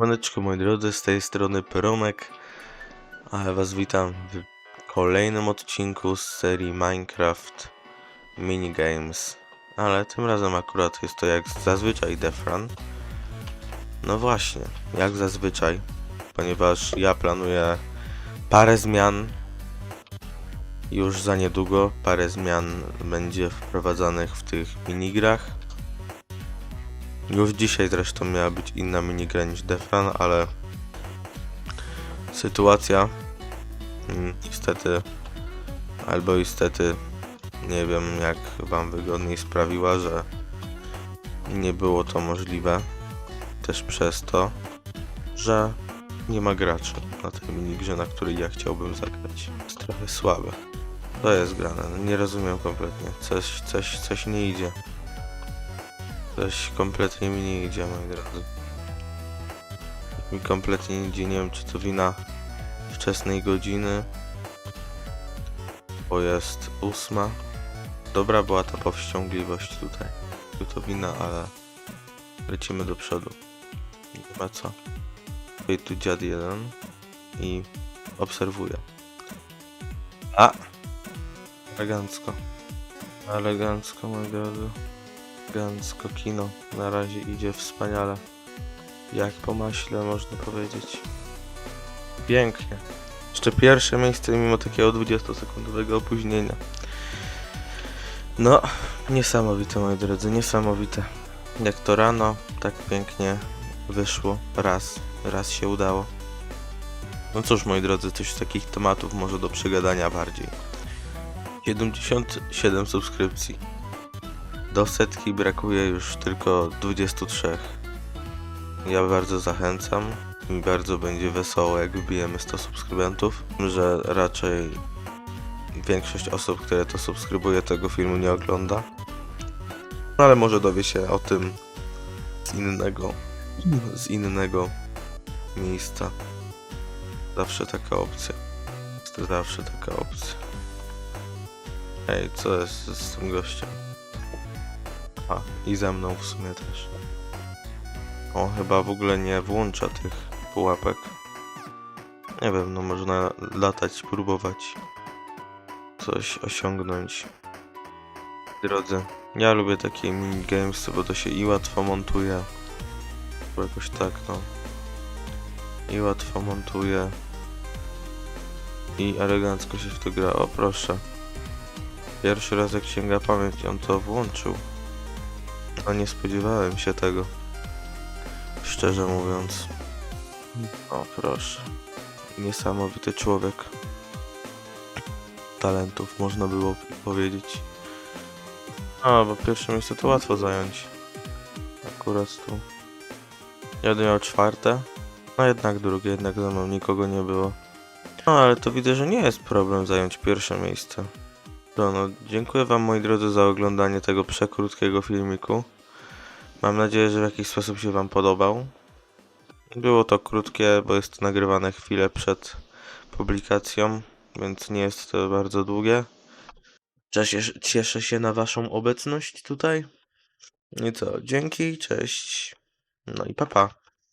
Maneczko moi drodzy, z tej strony Pyromek, a ja was witam w kolejnym odcinku z serii Minecraft Minigames, ale tym razem akurat jest to jak zazwyczaj Defran. No właśnie, jak zazwyczaj, ponieważ ja planuję parę zmian już za niedługo, parę zmian będzie wprowadzanych w tych minigrach. Już dzisiaj zresztą miała być inna minigra niż Defran, ale sytuacja mm, niestety albo niestety nie wiem jak wam wygodniej sprawiła, że nie było to możliwe. Też przez to, że nie ma graczy na tej minigrze, na której ja chciałbym zagrać. Jest trochę słabe. To jest grane, no nie rozumiem kompletnie. Coś, coś, coś nie idzie. Coś kompletnie mi nie idzie, moi drodzy. Mi kompletnie nie idzie, nie wiem czy to wina wczesnej godziny, bo jest ósma. Dobra była ta powściągliwość tutaj. Tu to wina, ale lecimy do przodu. Nie ma co. Tutaj tu dziad jeden i obserwuję. A! Elegancko. Elegancko, moi drodzy. Elegancko kino. Na razie idzie wspaniale. Jak po maśle, można powiedzieć. Pięknie. Jeszcze pierwsze miejsce mimo takiego 20-sekundowego opóźnienia. No, niesamowite moi drodzy, niesamowite. Jak to rano, tak pięknie wyszło. Raz, raz się udało. No cóż moi drodzy, coś z takich tematów może do przegadania bardziej. 77 subskrypcji. Do setki brakuje już tylko 23. Ja bardzo zachęcam. Mi bardzo będzie wesoło, jak wbijemy 100 subskrybentów, że raczej większość osób, które to subskrybuje, tego filmu nie ogląda. No ale może dowie się o tym z innego, z innego miejsca. Zawsze taka opcja. Jest zawsze taka opcja. Ej, co jest z tym gościem? A, i ze mną w sumie też. O, chyba w ogóle nie włącza tych pułapek. Nie wiem, no można latać, próbować coś osiągnąć. Drodzy, ja lubię takie minigames, bo to się i łatwo montuje. Bo jakoś tak, no. I łatwo montuje. I elegancko się w to gra. O, proszę. Pierwszy raz jak sięga pamięć, on to włączył. No nie spodziewałem się tego. Szczerze mówiąc. O proszę. Niesamowity człowiek. Talentów można było powiedzieć. A, bo pierwsze miejsce to łatwo zająć. Akurat tu. Ja miał czwarte. No jednak drugie, jednak za mną nikogo nie było. No ale to widzę, że nie jest problem zająć pierwsze miejsce. No, no, dziękuję Wam moi drodzy za oglądanie tego przekrótkiego filmiku. Mam nadzieję, że w jakiś sposób się Wam podobał. Było to krótkie, bo jest to nagrywane chwilę przed publikacją, więc nie jest to bardzo długie. Cieszę, cieszę się na Waszą obecność tutaj. I co, dzięki, cześć. No i papa. Pa.